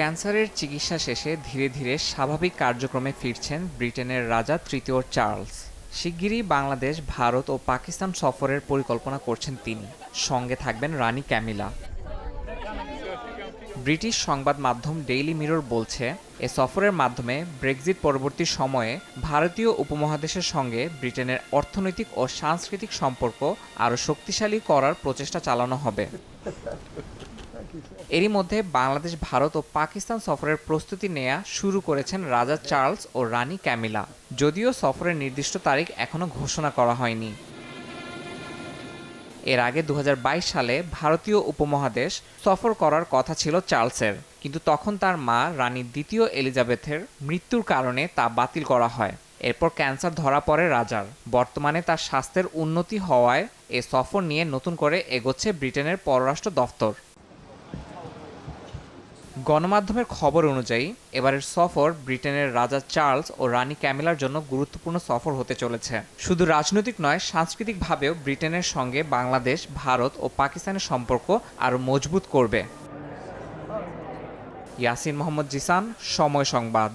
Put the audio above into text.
ক্যান্সারের চিকিৎসা শেষে ধীরে ধীরে স্বাভাবিক কার্যক্রমে ফিরছেন ব্রিটেনের রাজা তৃতীয় চার্লস। শিগগিরই বাংলাদেশ, ভারত ও পাকিস্তান সফরের পরিকল্পনা করছেন তিনি। সঙ্গে থাকবেন রানী ক্যামিলা। ব্রিটিশ সংবাদ মাধ্যম ডেইলি মিরর বলছে, এ সফরের মাধ্যমে ব্রেক্সিট পরবর্তী সময়ে ভারতীয় উপমহাদেশের সঙ্গে ব্রিটেনের অর্থনৈতিক ও সাংস্কৃতিক সম্পর্ক আরও শক্তিশালী করার প্রচেষ্টা চালানো হবে। এরই মধ্যে বাংলাদেশ, ভারত ও পাকিস্তান সফরের প্রস্তুতি নেওয়া শুরু করেছেন রাজা চার্লস ও রানী ক্যামিলা। যদিও সফরের নির্দিষ্ট তারিখ এখনও ঘোষণা করা হয়নি। এর আগে দু হাজার বাইশ সালে ভারতীয় উপমহাদেশ সফর করার কথা ছিল চার্লসের, কিন্তু তখন তার মা, রানী দ্বিতীয় এলিজাবেথের মৃত্যুর কারণে তা বাতিল করা হয়। এরপর ক্যান্সার ধরা পড়ে রাজার। বর্তমানে তার স্বাস্থ্যের উন্নতি হওয়ায় এ সফর নিয়ে নতুন করে এগোচ্ছে ব্রিটেনের পররাষ্ট্র দফতর। গণমাধ্যমের খবর অনুযায়ী, এবারের সফর ব্রিটেনের রাজা চার্লস ও রানী ক্যামেলার জন্য গুরুত্বপূর্ণ সফর হতে চলেছে। শুধু রাজনৈতিক নয়, সাংস্কৃতিকভাবেও ব্রিটেনের সঙ্গে বাংলাদেশ, ভারত ও পাকিস্তানের সম্পর্ক আরও মজবুত করবে। ইয়াসিন মোহাম্মদ জিসান, সময় সংবাদ।